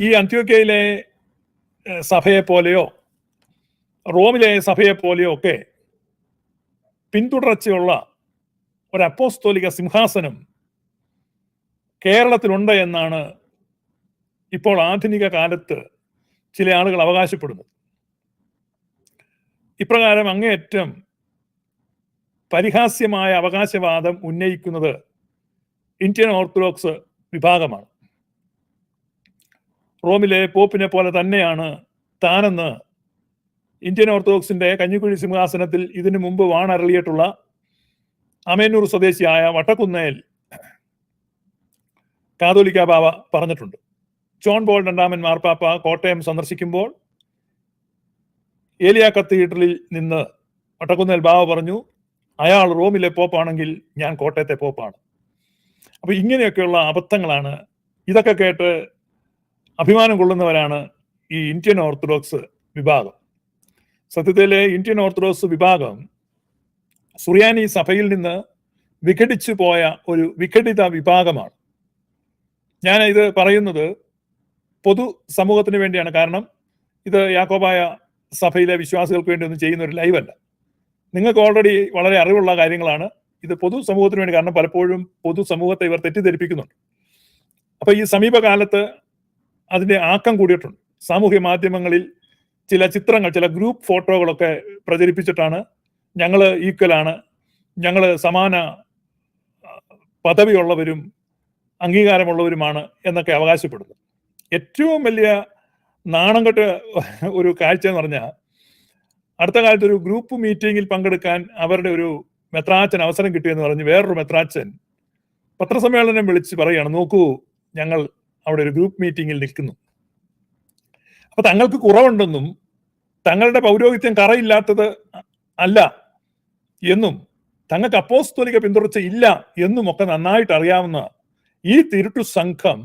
ഈ അന്ത്യോക്കയിലെ സഭയെ പോലെയോ റോമിലെ സഭയെ പോലെയോ ഒക്കെ പിന്തുടർച്ചയുള്ള ഒരു അപ്പോസ്തോലിക സിംഹാസനം കേരളത്തിലുണ്ട് എന്നാണ് ഇപ്പോൾ ആധുനിക കാലത്ത് ചില ആളുകൾ അവകാശപ്പെടുന്നത്. ഇപ്രകാരം അങ്ങേയറ്റം പരിഹാസ്യമായ അവകാശവാദം ഉന്നയിക്കുന്നത് ഇന്ത്യൻ ഓർത്തഡോക്സ് വിഭാഗമാണ്. റോമിലെ പോപ്പിനെ പോലെ തന്നെയാണ് താനെന്ന് ഇന്ത്യൻ ഓർത്തഡോക്സിന്റെ കഞ്ഞിക്കുഴി സിംഹാസനത്തിൽ ഇതിനു മുമ്പ് വാണരളിയിട്ടുള്ള അമേനൂർ സ്വദേശിയായ വട്ടക്കുന്നേൽ കാതോലിക്ക ബാബ പറഞ്ഞിട്ടുണ്ട്. ജോൺ ബോൾ രണ്ടാമൻ മാർപ്പാപ്പ കോട്ടയം സന്ദർശിക്കുമ്പോൾ ഏലിയ കത്തീഡ്രലിൽ നിന്ന് വട്ടക്കുന്നേൽ ബാബ പറഞ്ഞു അയാൾ റോമിലെ പോപ്പാണെങ്കിൽ ഞാൻ കോട്ടയത്തെ പോപ്പാണ്. അപ്പൊ ഇങ്ങനെയൊക്കെയുള്ള അബദ്ധങ്ങളാണ്. ഇതൊക്കെ കേട്ട് അഭിമാനം കൊള്ളുന്നവരാണ് ഈ ഇന്ത്യൻ ഓർത്തഡോക്സ് വിഭാഗം. സത്യത്തിലെ ഇന്ത്യൻ ഓർത്തഡോക്സ് വിഭാഗം സുറിയാനി സഭയിൽ നിന്ന് വിഘടിച്ചു പോയ ഒരു വിഘടിത വിഭാഗമാണ്. ഞാൻ ഇത് പറയുന്നത് പൊതു സമൂഹത്തിന് വേണ്ടിയാണ്. കാരണം ഇത് യാക്കോബായ സഭയിലെ വിശ്വാസികൾക്ക് വേണ്ടി ഒന്നും ചെയ്യുന്ന ഒരു ലൈവല്ല. നിങ്ങൾക്ക് ഓൾറെഡി വളരെ അറിവുള്ള കാര്യങ്ങളാണ്. ഇത് പൊതു സമൂഹത്തിന് വേണ്ടി കാരണം പലപ്പോഴും പൊതു സമൂഹത്തെ ഇവർ തെറ്റിദ്ധരിപ്പിക്കുന്നുണ്ട്. അപ്പൊ ഈ സമീപകാലത്ത് അതിന്റെ ആക്കം കൂടിയിട്ടുണ്ട്. സാമൂഹ്യ മാധ്യമങ്ങളിൽ ചില ചിത്രങ്ങൾ ചില ഗ്രൂപ്പ് ഫോട്ടോകളൊക്കെ പ്രചരിപ്പിച്ചിട്ടാണ് ഞങ്ങൾ ഈക്വലാണ് ഞങ്ങൾ സമാന പദവിയുള്ളവരും അംഗീകാരമുള്ളവരുമാണ് എന്നൊക്കെ അവകാശപ്പെടുന്നു ഏറ്റവും വലിയ നാണം കെട്ട ഒരു കാഴ്ച എന്ന് പറഞ്ഞാൽ അടുത്ത കാലത്ത് ഒരു ഗ്രൂപ്പ് മീറ്റിംഗിൽ പങ്കെടുക്കാൻ അവരുടെ ഒരു മെത്രാച്ചൻ അവസരം കിട്ടിയെന്ന് പറഞ്ഞ് വേറൊരു മെത്രാച്ചൻ പത്രസമ്മേളനം വിളിച്ച് പറയുകയാണ് നോക്കൂ ഞങ്ങൾ അവിടെ ഒരു ഗ്രൂപ്പ് മീറ്റിംഗിൽ നിൽക്കുന്നു. അപ്പൊ തങ്ങൾക്ക് കുറവുണ്ടെന്നും തങ്ങളുടെ പൗരോഹിത്യം കറയില്ലാത്തത് അല്ല എന്നും തങ്ങൾക്ക് അപ്പോസ്തോലിക പിന്തുടർച്ച ഇല്ല എന്നും ഒക്കെ നന്നായിട്ട് അറിയാവുന്ന ഈ തിരുട്ടു സംഘം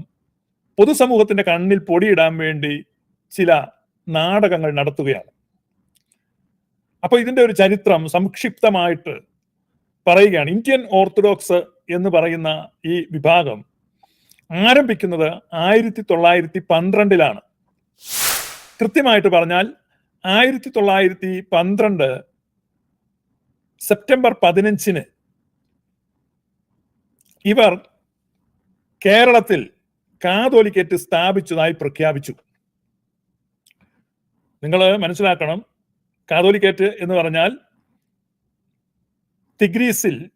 പൊതുസമൂഹത്തിന്റെ കണ്ണിൽ പൊടിയിടാൻ വേണ്ടി ചില നാടകങ്ങൾ നടത്തുകയാണ്. അപ്പൊ ഇതിന്റെ ഒരു ചരിത്രം സംക്ഷിപ്തമായിട്ട് പറയുകയാണ്. ഇന്ത്യൻ ഓർത്തഡോക്സ് എന്ന് പറയുന്ന ഈ വിഭാഗം ആരംഭിക്കുന്നത് ആയിരത്തി തൊള്ളായിരത്തി പന്ത്രണ്ടിലാണ് കൃത്യമായിട്ട് പറഞ്ഞാൽ ആയിരത്തി തൊള്ളായിരത്തി പന്ത്രണ്ട് സെപ്റ്റംബർ പതിനഞ്ചിന് ഇവർ കേരളത്തിൽ കാതോലിക്കേറ്റ് സ്ഥാപിച്ചതായി പ്രഖ്യാപിച്ചു. നിങ്ങൾ മനസ്സിലാക്കണം. കാതോലിക്കേറ്റ് എന്ന് പറഞ്ഞാൽ തിഗ്രീസിൽ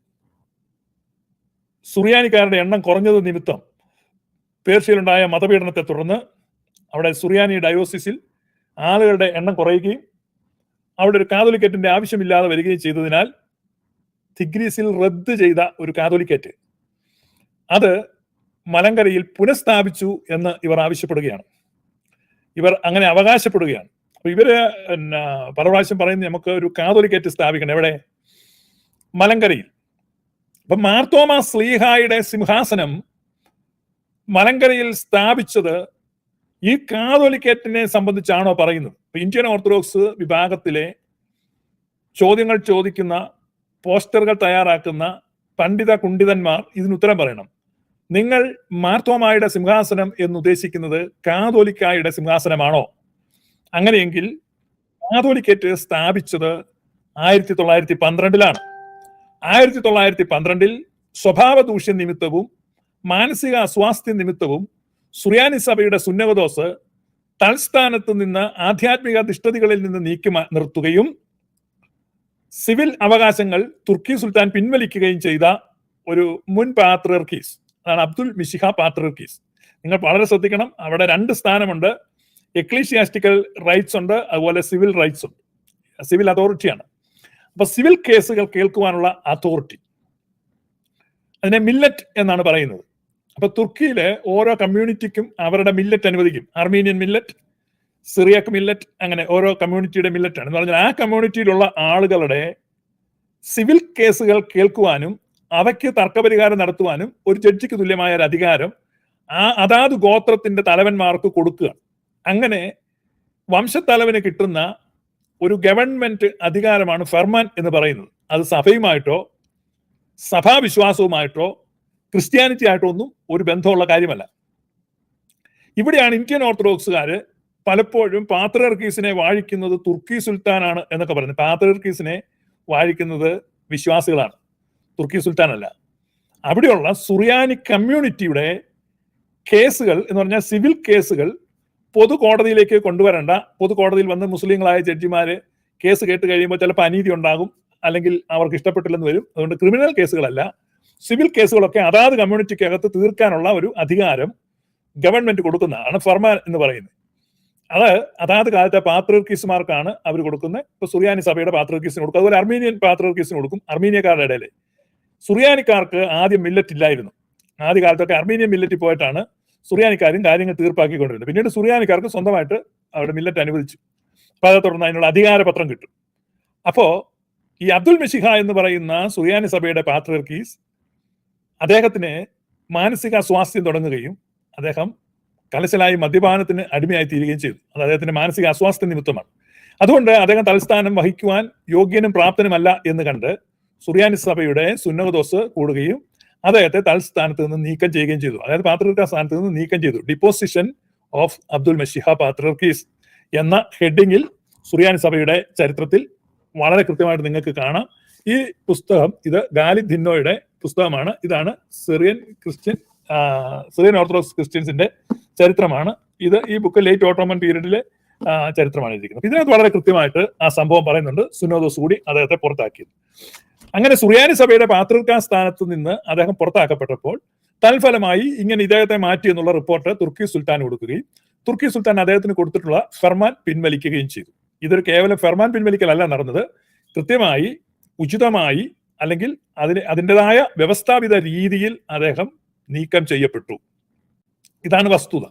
സുറിയാനിക്കാരുടെ എണ്ണം കുറഞ്ഞത് നിമിത്തം പേർഷ്യയിലുണ്ടായ മതപീഡനത്തെ തുടർന്ന് അവിടെ സുറിയാനി ഡയോസിസിൽ ആളുകളുടെ എണ്ണം കുറയുകയും അവിടെ ഒരു കാതോലിക്കേറ്റിന്റെ ആവശ്യമില്ലാതെ വരികയും ചെയ്തതിനാൽ തിഗ്രീസിൽ റദ്ദ് ചെയ്ത ഒരു കാതോലിക്കേറ്റ് അത് മലങ്കരയിൽ പുനഃസ്ഥാപിച്ചു എന്ന് ഇവർ ആവശ്യപ്പെടുകയാണ്. ഇവർ അങ്ങനെ അവകാശപ്പെടുകയാണ്. അപ്പൊ ഇവർ പല പ്രാവശ്യം പറയുന്നത് നമുക്ക് ഒരു കാതോലിക്കേറ്റ് സ്ഥാപിക്കണം. എവിടെ? മലങ്കരയിൽ. അപ്പൊ മാർത്തോമ സ്ലീഹായുടെ സിംഹാസനം മലങ്കരയിൽ സ്ഥാപിച്ചത് ഈ കാതോലിക്കേറ്റിനെ സംബന്ധിച്ചാണോ പറയുന്നത്? ഇന്ത്യൻ ഓർത്തഡോക്സ് വിഭാഗത്തിലെ ചോദ്യങ്ങൾ ചോദിക്കുന്ന പോസ്റ്ററുകൾ തയ്യാറാക്കുന്ന പണ്ഡിത കുണ്ഡിതന്മാർ ഇതിന് ഉത്തരം പറയണം. നിങ്ങൾ മാർത്തോമായുടെ സിംഹാസനം എന്ന് ഉദ്ദേശിക്കുന്നത് കാതോലിക്കായുടെ സിംഹാസനമാണോ? അങ്ങനെയെങ്കിൽ കാതോലിക്കേറ്റ് സ്ഥാപിച്ചത് ആയിരത്തി തൊള്ളായിരത്തി പന്ത്രണ്ടിലാണ്. ആയിരത്തി തൊള്ളായിരത്തി പന്ത്രണ്ടിൽ സ്വഭാവ ദൂഷ്യ നിമിത്തവും മാനസിക അസ്വാസ്ഥ്യ നിമിത്തവും സുറിയാനി സഭയുടെ സുന്നവദോസ് തൽസ്ഥാനത്ത് നിന്ന് ആധ്യാത്മിക ദിഷ്ടതകളിൽ നിന്ന് നീക്കി നിർത്തുകയും സിവിൽ അവകാശങ്ങൾ തുർക്കി സുൽത്താൻ പിൻവലിക്കുകയും ചെയ്ത ഒരു മുൻ പാത്രർക്കീസ് അതാണ് അബ്ദുൽ മിഷിഹ പാത്രർക്കീസ് നിങ്ങൾ വളരെ ശ്രദ്ധിക്കണം അവിടെ രണ്ട് സ്ഥാനമുണ്ട്. എക്ലീഷിയാസ്റ്റിക്കൽ റൈറ്റ്സ് ഉണ്ട് അതുപോലെ സിവിൽ റൈറ്റ്സ് ഉണ്ട്. സിവിൽ അതോറിറ്റിയാണ്. അപ്പൊ സിവിൽ കേസുകൾ കേൾക്കുവാനുള്ള അതോറിറ്റി. അതിനെ മില്ലറ്റ് എന്നാണ് പറയുന്നത്. അപ്പൊ തുർക്കിയിലെ ഓരോ കമ്മ്യൂണിറ്റിക്കും അവരുടെ മില്ലറ്റ് അനുവദിക്കും. അർമീനിയൻ മില്ലറ്റ് സിറിയക് മില്ലറ്റ് അങ്ങനെ ഓരോ കമ്മ്യൂണിറ്റിയുടെ മില്ലറ്റ് ആണ് എന്ന് പറഞ്ഞാൽ ആ കമ്മ്യൂണിറ്റിയിലുള്ള ആളുകളുടെ സിവിൽ കേസുകൾ കേൾക്കുവാനും അവയ്ക്ക് തർക്കപരിഹാരം നടത്തുവാനും ഒരു ജഡ്ജിക്ക് തുല്യമായ ഒരു അധികാരം ആ അതാത് ഗോത്രത്തിന്റെ തലവന്മാർക്ക് കൊടുക്കുക. അങ്ങനെ വംശത്തലവന് കിട്ടുന്ന ഒരു ഗവൺമെന്റ് അധികാരമാണ് ഫെർമാൻ എന്ന് പറയുന്നത്. അത് സഭയുമായിട്ടോ സഭാവിശ്വാസവുമായിട്ടോ ക്രിസ്ത്യാനിറ്റി ആയിട്ടോ ഒന്നും ഒരു ബന്ധമുള്ള കാര്യമല്ല. ഇവിടെയാണ് ഇന്ത്യൻ ഓർത്തഡോക്സുകാർ പലപ്പോഴും പാത്രർക്കീസിനെ വാഴിക്കുന്നത് തുർക്കി സുൽത്താനാണ് എന്നൊക്കെ പറയുന്നത്. പാത്രർക്കീസിനെ വാഴിക്കുന്നത് വിശ്വാസികളാണ്. തുർക്കി സുൽത്താൻ അല്ല അവിടെയുള്ള സുറിയാനി കമ്മ്യൂണിറ്റിയുടെ കേസുകൾ എന്ന് പറഞ്ഞാൽ സിവിൽ കേസുകൾ പൊതു കോടതിയിലേക്ക് കൊണ്ടുവരേണ്ട. പൊതു കോടതിയിൽ വന്ന് മുസ്ലിങ്ങളായ ജഡ്ജിമാര് കേസ് കേട്ട് കഴിയുമ്പോൾ ചിലപ്പോൾ അനീതി ഉണ്ടാകും. അല്ലെങ്കിൽ അവർക്ക് ഇഷ്ടപ്പെട്ടില്ലെന്ന് വരും. അതുകൊണ്ട് ക്രിമിനൽ കേസുകളല്ല. സിവിൽ കേസുകളൊക്കെ അതാത് കമ്മ്യൂണിറ്റിക്കകത്ത് തീർക്കാനുള്ള ഒരു അധികാരം ഗവൺമെന്റ് കൊടുക്കുന്നതാണ് ഫർമാൻ എന്ന് പറയുന്നത്. അത് അതാത് കാലത്തെ പാത്രർക്കീസുമാർക്കാണ് അവർ കൊടുക്കുന്നത്. ഇപ്പൊ സുറിയാനി സഭയുടെ പാത്രർക്കീസിന് കൊടുക്കും. അതുപോലെ അർമീനിയൻ പാത്രർക്കീസിന് കൊടുക്കും അർമീനിയക്കാരുടെ ഇടയിൽ സുറിയാനിക്കാർക്ക് ആദ്യം മില്ലറ്റ് ഇല്ലായിരുന്നു. ആദ്യ കാലത്തൊക്കെ അർമീനിയൻ മില്ലറ്റ് പോയിട്ടാണ് സുറിയാനിക്കാരും കാര്യങ്ങൾ തീർപ്പാക്കിക്കൊണ്ടിരുന്നത് പിന്നീട് സുറിയാനിക്കാർക്ക് സ്വന്തമായിട്ട് അവിടെ മില്ലറ്റ് അനുവദിച്ചു. അപ്പൊ അതെ തുടർന്ന് അതിനുള്ള അധികാരപത്രം കിട്ടും. അപ്പോ ഈ അബ്ദുൽ മെഷിഹ എന്ന് പറയുന്ന സുറിയാനി സഭയുടെ പാത്രർക്കീസ് അദ്ദേഹത്തിന് മാനസിക അസ്വാസ്ഥ്യം തുടങ്ങുകയും അദ്ദേഹം കലശലായി മദ്യപാനത്തിന് അടിമയായി തീരുകയും ചെയ്തു. അത് അദ്ദേഹത്തിന്റെ മാനസിക അസ്വാസ്ഥ്യ നിമിത്തമാണ്. അതുകൊണ്ട് അദ്ദേഹം തലസ്ഥാനം വഹിക്കുവാൻ യോഗ്യനും പ്രാപ്തനുമല്ല എന്ന് കണ്ട് സുറിയാനി സഭയുടെ സുന്നകദോസ് കൂടുകയും അദ്ദേഹത്തെ തൽസ്ഥാനത്ത് നിന്ന് നീക്കം ചെയ്യുകയും ചെയ്തു. അതായത് പാത്രർക്ക സ്ഥാനത്ത് നിന്ന് നീക്കം ചെയ്തു. ഡിപ്പോസിഷൻ ഓഫ് അബ്ദുൽ മഷിഹ പാത്രർക്കീസ് എന്ന ഹെഡിങ്ങിൽ സുറിയാനി സഭയുടെ ചരിത്രത്തിൽ വളരെ കൃത്യമായിട്ട് നിങ്ങൾക്ക് കാണാം. ഈ പുസ്തകം ഇത് ഗാലി ധിന്നോയുടെ പുസ്തകമാണ്. ഇതാണ് സിറിയൻ ക്രിസ്ത്യൻ സിറിയൻ ഓർത്തഡോക്സ് ക്രിസ്ത്യൻസിന്റെ ചരിത്രമാണ്. ഇത് ഈ ബുക്ക് ലേറ്റ് ഓട്ടോമൻ പീരീഡിലെ ചരിത്രമാണ് എഴുതിയിരിക്കുന്നത്. ഇതിനകത്ത് വളരെ കൃത്യമായിട്ട് ആ സംഭവം പറയുന്നുണ്ട്. സുനോദോസ് കൂടി അദ്ദേഹത്തെ പുറത്താക്കിയത്. അങ്ങനെ സുറിയാനി സഭയുടെ പാത്രിക സ്ഥാനത്ത് നിന്ന് അദ്ദേഹം പുറത്താക്കപ്പെട്ടപ്പോൾ തൽഫലമായി ഇങ്ങനെ ഇദ്ദേഹത്തെ മാറ്റി എന്നുള്ള റിപ്പോർട്ട് തുർക്കി സുൽത്താൻ കൊടുക്കുകയും തുർക്കി സുൽത്താൻ അദ്ദേഹത്തിന് കൊടുത്തിട്ടുള്ള ഫെർമാൻ പിൻവലിക്കുകയും ചെയ്തു. ഇതൊരു കേവലം ഫെർമാൻ പിൻവലിക്കലല്ല നടന്നത്. കൃത്യമായി ഉചിതമായി അല്ലെങ്കിൽ അതിന് അതിന്റെതായ വ്യവസ്ഥാപിത രീതിയിൽ അദ്ദേഹം നീക്കം ചെയ്യപ്പെട്ടു. ഇതാണ് വസ്തുത.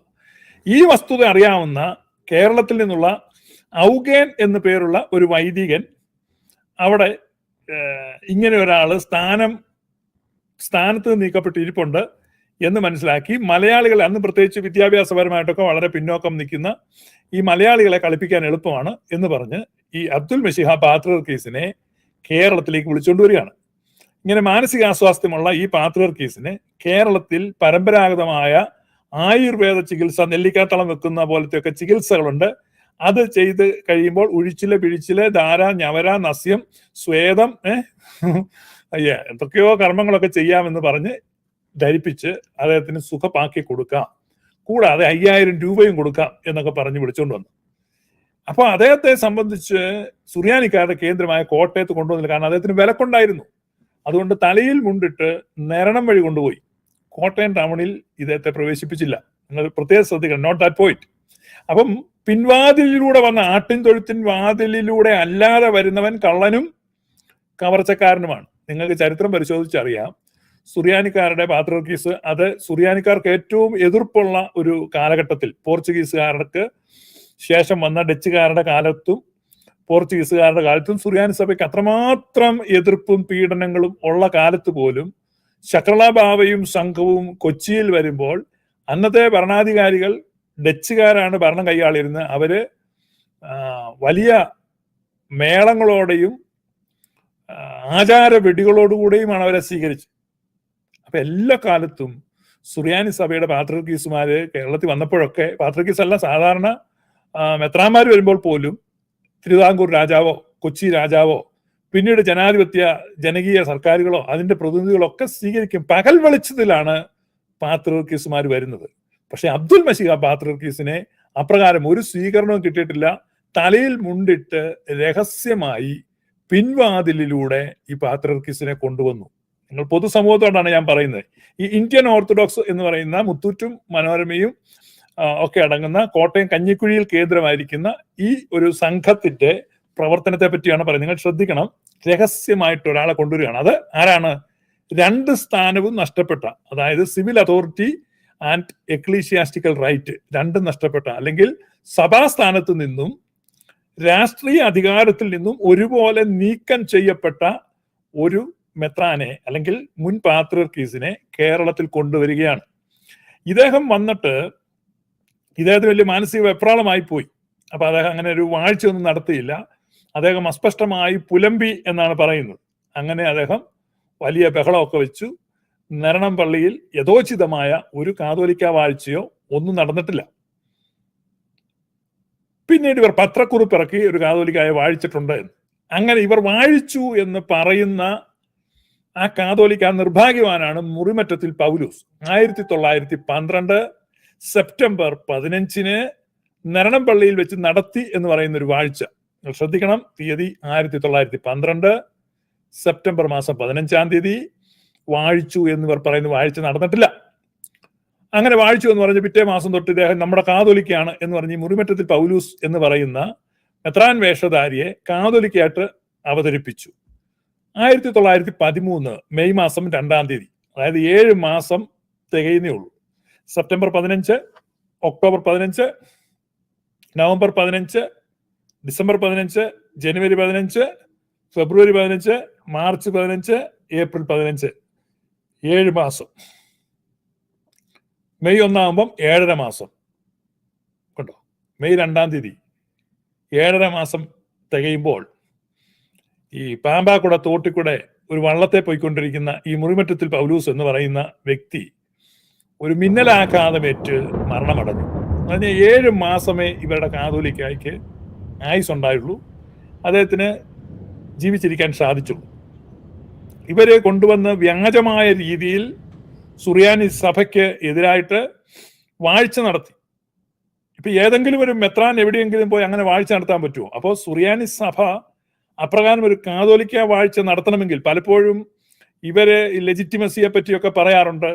ഈ വസ്തുത അറിയാവുന്ന കേരളത്തിൽ നിന്നുള്ള ഔഗേൻ എന്നു പേരുള്ള ഒരു വൈദികൻ അവിടെ ഇങ്ങനെ ഒരാൾ സ്ഥാനം സ്ഥാനത്ത് നീക്കപ്പെട്ടിരിപ്പുണ്ട് എന്ന് മനസ്സിലാക്കി മലയാളികൾ അന്ന് പ്രത്യേകിച്ച് വിദ്യാഭ്യാസപരമായിട്ടൊക്കെ വളരെ പിന്നോക്കം നിൽക്കുന്ന ഈ മലയാളികളെ കളിപ്പിക്കാൻ എളുപ്പമാണ് എന്ന് പറഞ്ഞ് ഈ അബ്ദുൽ മെഷിഹ പാത്രർ കേസിനെ കേരളത്തിലേക്ക് വിളിച്ചുകൊണ്ടുവരികയാണ് ഇങ്ങനെ മാനസികാസ്വാസ്ഥ്യമുള്ള ഈ പാത്രർ കേസിനെ കേരളത്തിൽ പരമ്പരാഗതമായ ആയുർവേദ ചികിത്സ നെല്ലിക്കാത്തളം വെക്കുന്ന പോലത്തെയൊക്കെ ചികിത്സകളുണ്ട്. അത് ചെയ്ത് കഴിയുമ്പോൾ ഉഴിച്ചിൽ പിഴിച്ചിൽ ധാര ഞവര നസ്യം സ്വേദം ഏഹ് എന്തൊക്കെയോ കർമ്മങ്ങളൊക്കെ ചെയ്യാമെന്ന് പറഞ്ഞ് ധരിപ്പിച്ച് അദ്ദേഹത്തിന് സുഖമാക്കി കൊടുക്കാം. കൂടാതെ അയ്യായിരം രൂപയും കൊടുക്കാം എന്നൊക്കെ പറഞ്ഞ് വിളിച്ചുകൊണ്ട് വന്നു. അപ്പൊ അദ്ദേഹത്തെ സംബന്ധിച്ച് സുറിയാനിക്കാരുടെ കേന്ദ്രമായ കോട്ടയത്ത് കൊണ്ടുവന്നില്ല കാരണം അദ്ദേഹത്തിന് വിലക്കുണ്ടായിരുന്നു. അതുകൊണ്ട് തലയിൽ മുണ്ടിട്ട് നരണം വഴി കൊണ്ടുപോയി. കോട്ടയം ടൗണിൽ ഇദ്ദേഹത്തെ പ്രവേശിപ്പിച്ചില്ല. നിങ്ങൾ പ്രത്യേകം ശ്രദ്ധിക്കണം. നോട്ട് ദാറ്റ് പോയിന്റ് അപ്പം പിൻവാതിലിലൂടെ വന്ന ആട്ടിൻ തൊഴുത്തിൻ വാതിലിലൂടെ അല്ലാതെ വരുന്നവൻ കള്ളനും കവർച്ചക്കാരനുമാണ്. നിങ്ങൾക്ക് ചരിത്രം പരിശോധിച്ചറിയാം. സുറിയാനിക്കാരുടെ പാത്രോക്കീസ് അത് സുറിയാനിക്കാർക്ക് ഏറ്റവും എതിർപ്പുള്ള ഒരു കാലഘട്ടത്തിൽ പോർച്ചുഗീസുകാർക്ക് ശേഷം വന്ന ഡച്ചുകാരുടെ കാലത്തും പോർച്ചുഗീസുകാരുടെ കാലത്തും സുറിയാനി സഭയ്ക്ക് അത്രമാത്രം എതിർപ്പും പീഡനങ്ങളും ഉള്ള കാലത്ത് പോലും ശക്രളബാവയും സംഘവും കൊച്ചിയിൽ വരുമ്പോൾ അന്നത്തെ ഭരണാധികാരികൾ ഡച്ചുകാരാണ് ഭരണം കൈയാളിരുന്നത്. അവർ വലിയ മേളങ്ങളോടെയും ആചാര വെടികളോടുകൂടെയുമാണ് അവരെ സ്വീകരിച്ചത്. അപ്പൊ എല്ലാ കാലത്തും സുറിയാനി സഭയുടെ പാത്രക്കീസുമാര് കേരളത്തിൽ വന്നപ്പോഴൊക്കെ പാത്രക്കീസ് അല്ല സാധാരണ മെത്രാന്മാർ വരുമ്പോൾ പോലും തിരുവിതാംകൂർ രാജാവോ കൊച്ചി രാജാവോ പിന്നീട് ജനാധിപത്യ ജനകീയ സർക്കാരുകളോ അതിന്റെ പ്രതിനിധികളോ ഒക്കെ സ്വീകരിക്കും. പകൽ വെളിച്ചത്തിലാണ് പാത്രക്കീസുമാർ വരുന്നത്. പക്ഷെ അബ്ദുൽ മസീഹ പാത്രക്കീസിനെ അപ്രകാരം ഒരു സ്വീകരണവും കിട്ടിയിട്ടില്ല. തലയിൽ മുണ്ടിട്ട് രഹസ്യമായി പിൻവാതിലിലൂടെ ഈ പാത്രർക്കീസിനെ കൊണ്ടുവന്നു. നിങ്ങൾ പൊതുസമൂഹത്തോടാണ് ഞാൻ പറയുന്നത്. ഈ ഇന്ത്യൻ ഓർത്തഡോക്സ് എന്ന് പറയുന്ന മുത്തൂറ്റും മനോരമയും ഒക്കെ അടങ്ങുന്ന കോട്ടയം കഞ്ഞിക്കുഴിയിൽ കേന്ദ്രമായിരിക്കുന്ന ഈ ഒരു സംഘത്തിന്റെ പ്രവർത്തനത്തെ പറ്റിയാണ് പറയുന്നത്. നിങ്ങൾ ശ്രദ്ധിക്കണം. രഹസ്യമായിട്ട് ഒരാളെ കൊണ്ടുവരികയാണ്. അത് ആരാണ്? രണ്ട് സ്ഥാനവും നഷ്ടപ്പെട്ട അതായത് civil authority and ecclesiastical right രണ്ടും നഷ്ടപ്പെട്ട. അല്ലെങ്കിൽ സഭാസ്ഥാനത്ത് നിന്നും രാഷ്ട്രീയ അധികാരത്തിൽ നിന്നും ഒരുപോലെ നീക്കം ചെയ്യപ്പെട്ട ഒരു മെത്രാനെ അല്ലെങ്കിൽ മുൻ പാത്രീസിനെ കേരളത്തിൽ കൊണ്ടുവരികയാണ്. ഇദ്ദേഹം വന്നിട്ട് ഇദ്ദേഹത്തിന് വലിയ മാനസിക വെപ്രാളമായി പോയി. അപ്പൊ അദ്ദേഹം അങ്ങനെ ഒരു വാഴ്ച ഒന്നും നടത്തിയില്ല. അദ്ദേഹം അസ്പഷ്ടമായി പുലമ്പി എന്നാണ് പറയുന്നത്. അങ്ങനെ അദ്ദേഹം വലിയ ബഹളമൊക്കെ വെച്ചു. നരണം പള്ളിയിൽ യഥോചിതമായ ഒരു കാതോലിക്ക വാഴ്ചയോ ഒന്നും നടന്നിട്ടില്ല. പിന്നീട് ഇവർ പത്രക്കുറിപ്പ് ഇറക്കി ഒരു കാതോലിക്കായ വാഴിച്ചിട്ടുണ്ട് എന്ന്. അങ്ങനെ ഇവർ വാഴിച്ചു എന്ന് പറയുന്ന ആ കാതോലിക്ക നിർഭാഗ്യവാനാണ് മുറിമറ്റത്തിൽ പൗലൂസ്. ആയിരത്തി തൊള്ളായിരത്തി പന്ത്രണ്ട് സെപ്റ്റംബർ പതിനഞ്ചിന് നരണം പള്ളിയിൽ വെച്ച് നടത്തി എന്ന് പറയുന്ന ഒരു വാഴ്ച ശ്രദ്ധിക്കണം തീയതി ആയിരത്തി തൊള്ളായിരത്തി പന്ത്രണ്ട് സെപ്റ്റംബർ മാസം പതിനഞ്ചാം തീയതി. വാഴിച്ചു എന്നിവർ പറയുന്നു വാഴ്ച നടന്നിട്ടില്ല. അങ്ങനെ വാഴിച്ചു എന്ന് പറഞ്ഞ് പിറ്റേ മാസം തൊട്ട് ഇദ്ദേഹം നമ്മുടെ കാതൊലിക്കയാണ് എന്ന് പറഞ്ഞ് മുറിമറ്റത്തിൽ പൗലൂസ് എന്ന് പറയുന്ന മെത്രാൻ വേഷധാരിയെ കാതൊലിക്കയായിട്ട് അവതരിപ്പിച്ചു. ആയിരത്തി തൊള്ളായിരത്തി പതിമൂന്ന് മെയ് മാസം രണ്ടാം തീയതി അതായത് ഏഴ് മാസം തികയുന്നേ ഉള്ളൂ. സെപ്റ്റംബർ പതിനഞ്ച് ഒക്ടോബർ പതിനഞ്ച് നവംബർ പതിനഞ്ച് ഡിസംബർ പതിനഞ്ച് ജനുവരി പതിനഞ്ച് ഫെബ്രുവരി പതിനഞ്ച് മാർച്ച് പതിനഞ്ച് ഏപ്രിൽ പതിനഞ്ച് ഏഴ് മാസം. മെയ് ഒന്നാകുമ്പം ഏഴര മാസം. കണ്ടോ? മെയ് രണ്ടാം തീയതി. ഏഴര മാസം തികയുമ്പോൾ ഈ പാമ്പാക്കുട തോട്ടിക്കൂടെ ഒരു വള്ളത്തെ പോയിക്കൊണ്ടിരിക്കുന്ന ഈ മുറിമറ്റത്തിൽ പൗലൂസ് എന്ന് പറയുന്ന വ്യക്തി ഒരു മിന്നലാഘാതമേറ്റ് മരണമടഞ്ഞു. അതിന് ഏഴ് മാസമേ ഇവരുടെ കാതോലിക്കായ്ക്ക് ആയുസ് ഉണ്ടായുള്ളൂ അദ്ദേഹത്തിന് ജീവിച്ചിരിക്കാൻ സാധിച്ചുള്ളൂ. ഇവരെ കൊണ്ടുവന്ന് വ്യാജമായ രീതിയിൽ സുറിയാനി സഭയ്ക്ക് എതിരായിട്ട് വാഴ്ച നടത്തി. ഇപ്പൊ ഏതെങ്കിലും ഒരു മെത്രാൻ എവിടെയെങ്കിലും പോയി അങ്ങനെ വാഴ്ച നടത്താൻ പറ്റുമോ? അപ്പോൾ സുറിയാനി സഭ അപ്രകാരം ഒരു കാതോലിക്ക വാഴ്ച നടത്തണമെങ്കിൽ പലപ്പോഴും ഇവർ ലെജിറ്റിമസിയെ പറ്റിയൊക്കെ പറയാറുണ്ട്.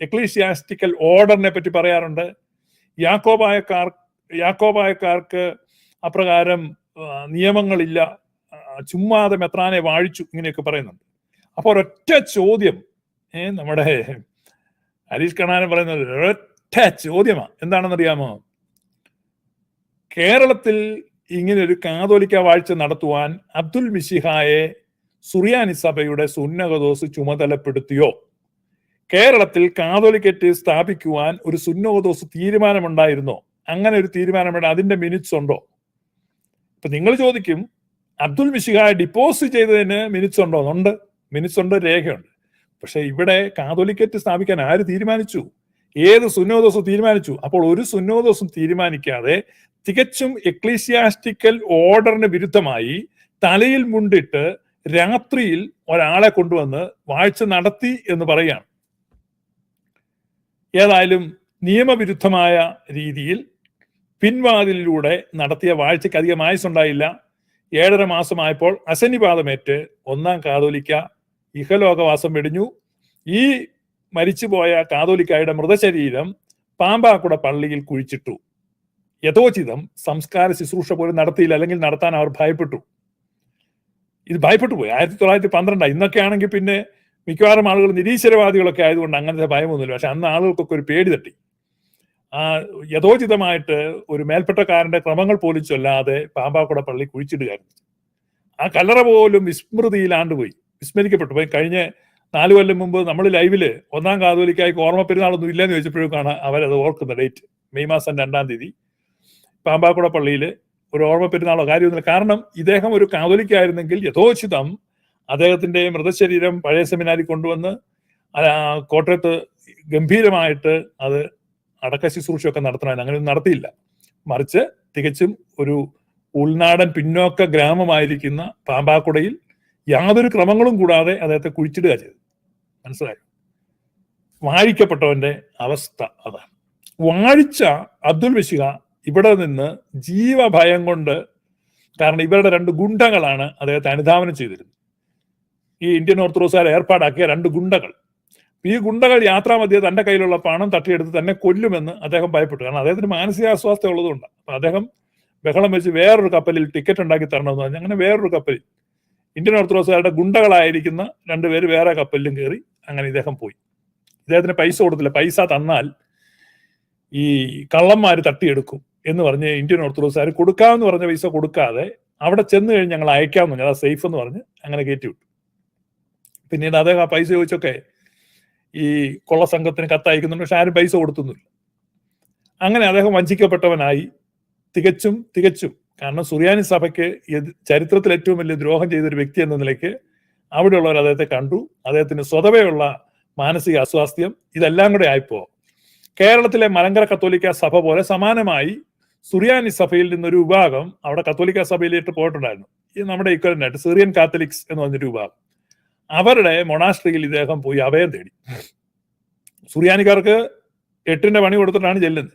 എക്ലീഷ്യാസ്റ്റിക്കൽ ഓർഡറിനെ പറ്റി പറയാറുണ്ട്. യാക്കോബായക്കാർ യാക്കോബായക്കാർക്ക് അപ്രകാരം നിയമങ്ങളില്ല. ചുമ്മാതെ മെത്രാനെ വാഴിച്ചു ഇങ്ങനെയൊക്കെ പറയുന്നുണ്ട്. അപ്പോൾ ഒരൊറ്റ ചോദ്യം നമ്മുടെ ഹരീഷ് കണാനൻ പറയുന്നത് ഒരൊറ്റ ചോദ്യമാണ് എന്താണെന്നറിയാമോ? കേരളത്തിൽ ഇങ്ങനെ ഒരു കാതോലിക്ക വാഴ്ച നടത്തുവാൻ അബ്ദുൽ മിശിഹായെ സുറിയാനി സഭയുടെ സുന്നകദോസ് ചുമതലപ്പെടുത്തിയോ? കേരളത്തിൽ കാതോലിക്കറ്റ് സ്ഥാപിക്കുവാൻ ഒരു സുന്നകദോസ് തീരുമാനമുണ്ടായിരുന്നോ? അങ്ങനെ ഒരു തീരുമാനമുണ്ട്. അതിന്റെ മിനിറ്റ്സ് ഉണ്ടോ? ഇപ്പൊ നിങ്ങൾ ചോദിക്കും അബ്ദുൽ മിശിഹായെ ഡിപ്പോസ് ചെയ്തതിന് മിനിറ്റ്സ് ഉണ്ടോ? ഉണ്ട്. മിനിറ്റ്സ് ഉണ്ട് രേഖയുണ്ട്. പക്ഷെ ഇവിടെ കാതോലിക്കറ്റ് സ്ഥാപിക്കാൻ ആര് തീരുമാനിച്ചു? ഏത് സുന്നോദോസും തീരുമാനിച്ചു. അപ്പോൾ ഒരു സുന്നോദോസും തീരുമാനിക്കാതെ തികച്ചും എക്ലീസിയാസ്റ്റിക്കൽ ഓർഡറിന് വിരുദ്ധമായി തലയിൽ മുണ്ടിട്ട് രാത്രിയിൽ ഒരാളെ കൊണ്ടുവന്ന് വാഴ്ച നടത്തി എന്ന് പറയുകയാണ്. ഏതായാലും നിയമവിരുദ്ധമായ രീതിയിൽ പിൻവാതിലിലൂടെ നടത്തിയ വാഴ്ചയ്ക്ക് അധികം ആയുസ് ഉണ്ടായില്ല ഏഴര മാസമായപ്പോൾ അശനിപാതമേറ്റ് ഒന്നാം കാതോലിക്ക ഇഹലോകവാസം വെടിഞ്ഞു. ഈ മരിച്ചുപോയ കാതോലിക്കായുടെ മൃതശരീരം പാമ്പാക്കുട പള്ളിയിൽ കുഴിച്ചിട്ടു. യഥോചിതം സംസ്കാര ശുശ്രൂഷ പോലും നടത്തിയില്ല. അല്ലെങ്കിൽ നടത്താൻ അവർ ഭയപ്പെട്ടു. ഇത് ഭയപ്പെട്ടു പോയി ആയിരത്തി തൊള്ളായിരത്തി പന്ത്രണ്ടാണ് ഇന്നൊക്കെ ആണെങ്കിൽ പിന്നെ മിക്കവാറും ആളുകൾ നിരീശ്വരവാദികളൊക്കെ ആയതുകൊണ്ട് അങ്ങനത്തെ ഭയമൊന്നുമില്ല. പക്ഷെ അന്ന് ആളുകൾക്കൊക്കെ ഒരു പേടി തട്ടി. ആ യഥോചിതമായിട്ട് ഒരു മേൽപ്പെട്ടക്കാരന്റെ ക്രമങ്ങൾ പോലും ചൊല്ലാതെ പാമ്പാക്കുട പള്ളി കുഴിച്ചിടുകയായിരുന്നു. ആ കല്ലറ പോലും വിസ്മൃതിയിലാണ്ടുപോയി. വിസ്മരിക്കപ്പെട്ടു. പോയി കഴിഞ്ഞ നാലു കൊല്ലം മുമ്പ് നമ്മൾ ലൈവിൽ ഒന്നാം കാതോലിക്കായ്ക്ക് ഓർമ്മ പെരുന്നാളൊന്നും ഇല്ലെന്ന് ചോദിച്ചപ്പോഴേക്കാണ് അവരത് ഓർക്കുന്ന ഡേറ്റ് മെയ് മാസം രണ്ടാം തീയതി. പാമ്പാക്കുട പള്ളിയിൽ ഒരു ഓർമ്മ പെരുന്നാളോ കാര്യമൊന്നുമില്ല. കാരണം ഇദ്ദേഹം ഒരു കാതോലിക്കായിരുന്നെങ്കിൽ യഥോചിതം അദ്ദേഹത്തിന്റെ മൃതശരീരം പഴയ സെമിനാരി കൊണ്ടുവന്ന് കോട്ടയത്ത് ഗംഭീരമായിട്ട് അത് അടക്ക ശുശ്രൂഷയൊക്കെ നടത്തണമെന്ന് അങ്ങനെയൊന്നും നടത്തിയില്ല. മറിച്ച് തികച്ചും ഒരു ഉൾനാടൻ പിന്നോക്ക ഗ്രാമമായിരിക്കുന്ന പാമ്പാക്കുടയിൽ യാതൊരു ക്രമങ്ങളും കൂടാതെ അദ്ദേഹത്തെ കുഴിച്ചിടുക ചെയ്തു. മനസ്സിലായോ? വാഴിക്കപ്പെട്ടവന്റെ അവസ്ഥ അതാണ്. വാഴിച്ച അബ്ദുൽ ബഷിക ഇവിടെ നിന്ന് ജീവഭയം കൊണ്ട് കാരണം ഇവരുടെ രണ്ട് ഗുണ്ടകളാണ് അദ്ദേഹത്തെ അനുധാവനം ചെയ്തിരുന്നത്. ഈ ഇന്ത്യൻ ഓർത്തഡോക്സുകാർ ഏർപ്പാടാക്കിയ രണ്ട് ഗുണ്ടകൾ. ഈ ഗുണ്ടകൾ യാത്രാമധ്യേ തന്റെ കയ്യിലുള്ള പണം തട്ടിയെടുത്ത് തന്നെ കൊല്ലുമെന്ന് അദ്ദേഹം ഭയപ്പെട്ടു. കാരണം അദ്ദേഹത്തിന് മാനസികാസ്വാസ്ഥ ഉള്ളതുകൊണ്ട് അദ്ദേഹം ബഹളം വെച്ച് വേറൊരു കപ്പലിൽ ടിക്കറ്റ് ഉണ്ടാക്കി തരണമെന്ന് പറഞ്ഞു. അങ്ങനെ വേറൊരു കപ്പലിൽ ഇന്ത്യൻ ഓർത്തഡോക്സുകാരുടെ ഗുണ്ടകളായിരിക്കുന്ന രണ്ടുപേര് വേറെ കപ്പലിലും കയറി അങ്ങനെ ഇദ്ദേഹം പോയി. ഇദ്ദേഹത്തിന് പൈസ കൊടുത്തില്ല. പൈസ തന്നാൽ ഈ കള്ളന്മാർ തട്ടിയെടുക്കും എന്ന് പറഞ്ഞ് ഇന്ത്യൻ ഓർത്തഡോക്സുകാർ കൊടുക്കാമെന്ന് പറഞ്ഞ പൈസ കൊടുക്കാതെ അവിടെ ചെന്ന് കഴിഞ്ഞ് ഞങ്ങൾ അയക്കാമെന്ന് പറഞ്ഞു. അതാ സേഫ് എന്ന് പറഞ്ഞ് അങ്ങനെ കയറ്റി വിട്ടു പിന്നീട് അദ്ദേഹം ആ പൈസ ചോദിച്ചൊക്കെ ഈ കൊള്ള സംഘത്തിന് കത്തയക്കുന്നുണ്ട്. പക്ഷെ ആരും പൈസ കൊടുത്തൊന്നുമില്ല. അങ്ങനെ അദ്ദേഹം വഞ്ചിക്കപ്പെട്ടവനായി. തികച്ചും തികച്ചും കാരണം സുറിയാനി സഭയ്ക്ക് ചരിത്രത്തിൽ ഏറ്റവും വലിയ ദ്രോഹം ചെയ്ത ഒരു വ്യക്തി എന്ന നിലയ്ക്ക് അവിടെയുള്ളവർ അദ്ദേഹത്തെ കണ്ടു. അദ്ദേഹത്തിന് സ്വതവേയുള്ള മാനസിക അസ്വാസ്ഥ്യം ഇതെല്ലാം കൂടെ ആയിപ്പോ കേരളത്തിലെ മലങ്കര കത്തോലിക്ക സഭ പോലെ സമാനമായി സുറിയാനി സഭയിൽ നിന്നൊരു വിഭാഗം അവിടെ കത്തോലിക്ക സഭയിലേക്ക് പോയിട്ടുണ്ടായിരുന്നു. ഈ നമ്മുടെ ഇക്വലന്റായിട്ട് സിറിയൻ കാത്തലിക്സ് എന്ന് പറഞ്ഞൊരു വിഭാഗം. അവരുടെ മൊണാസ്ട്രിയിൽ ഇദ്ദേഹം പോയി അഭയം തേടി. സുറിയാനിക്കാർക്ക് എട്ടിന്റെ പണി കൊടുത്തിട്ടാണ് ചെല്ലുന്നത്.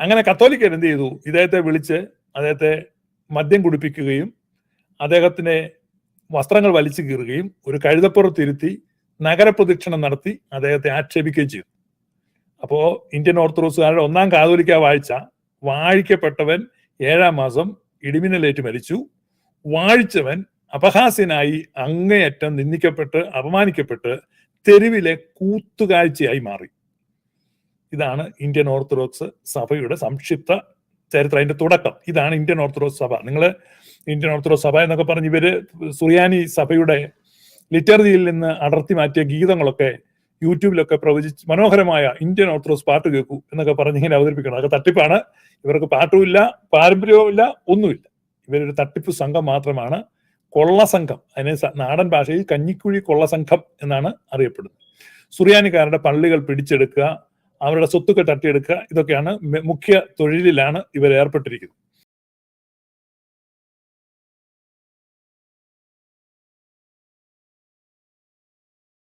അങ്ങനെ കത്തോലിക്കർ എന്ത് ചെയ്തു? ഇദ്ദേഹത്തെ വിളിച്ച് അദ്ദേഹത്തെ മദ്യം കുടിപ്പിക്കുകയും അദ്ദേഹത്തിന് വസ്ത്രങ്ങൾ വലിച്ചു കീറുകയും ഒരു കഴുതപ്പുറത്തിരുത്തി നഗരപ്രദക്ഷിണം നടത്തി അദ്ദേഹത്തെ ആക്ഷേപിക്കുകയും ചെയ്തു. അപ്പോൾ ഇന്ത്യൻ ഓർത്തഡോക്സുകാരുടെ ഒന്നാം കാതോലിക്ക വാഴ്ച വാഴിക്കപ്പെട്ടവൻ ഏഴാം മാസം ഇടിമിന്നലേറ്റ് മരിച്ചു. വാഴിച്ചവൻ അപഹാസ്യനായി അങ്ങേയറ്റം നിന്ദിക്കപ്പെട്ട് അപമാനിക്കപ്പെട്ട് തെരുവിലെ കൂത്തുകാഴ്ചയായി മാറി. ഇതാണ് ഇന്ത്യൻ ഓർത്തഡോക്സ് സഭയുടെ സംക്ഷിപ്ത ചരിത്രം അതിന്റെ തുടക്കം. ഇതാണ് ഇന്ത്യൻ ഓർത്തഡോക്സ് സഭ. നിങ്ങൾ ഇന്ത്യൻ ഓർത്തഡോക്സ് സഭ എന്നൊക്കെ പറഞ്ഞ് ഇവർ സുറിയാനി സഭയുടെ ലിറ്റർജിയിൽ നിന്ന് അടർത്തി മാറ്റിയ ഗീതങ്ങളൊക്കെ യൂട്യൂബിലൊക്കെ പ്രവചിച്ച് മനോഹരമായ ഇന്ത്യൻ ഓർത്തഡോക്സ് പാട്ട് കേൾക്കൂ എന്നൊക്കെ പറഞ്ഞ് ഇങ്ങനെ അവതരിപ്പിക്കണം. അതൊക്കെ തട്ടിപ്പാണ്. ഇവർക്ക് പാട്ടുമില്ല പാരമ്പര്യവുമില്ല ഒന്നുമില്ല. ഇവരൊരു തട്ടിപ്പ് സംഘം മാത്രമാണ്. കൊള്ള സംഘം. അതിനെ നാടൻ ഭാഷയിൽ കഞ്ഞിക്കുഴി കൊള്ള സംഘം എന്നാണ് അറിയപ്പെടുന്നത്. സുറിയാനിക്കാരുടെ പള്ളികൾ പിടിച്ചെടുക്കുക അവരുടെ സ്വത്തുക്കൾ തട്ടിയെടുക്കുക ഇതൊക്കെയാണ് മുഖ്യ തൊഴിലിലാണ് ഇവർ ഏർപ്പെട്ടിരിക്കുന്നത്.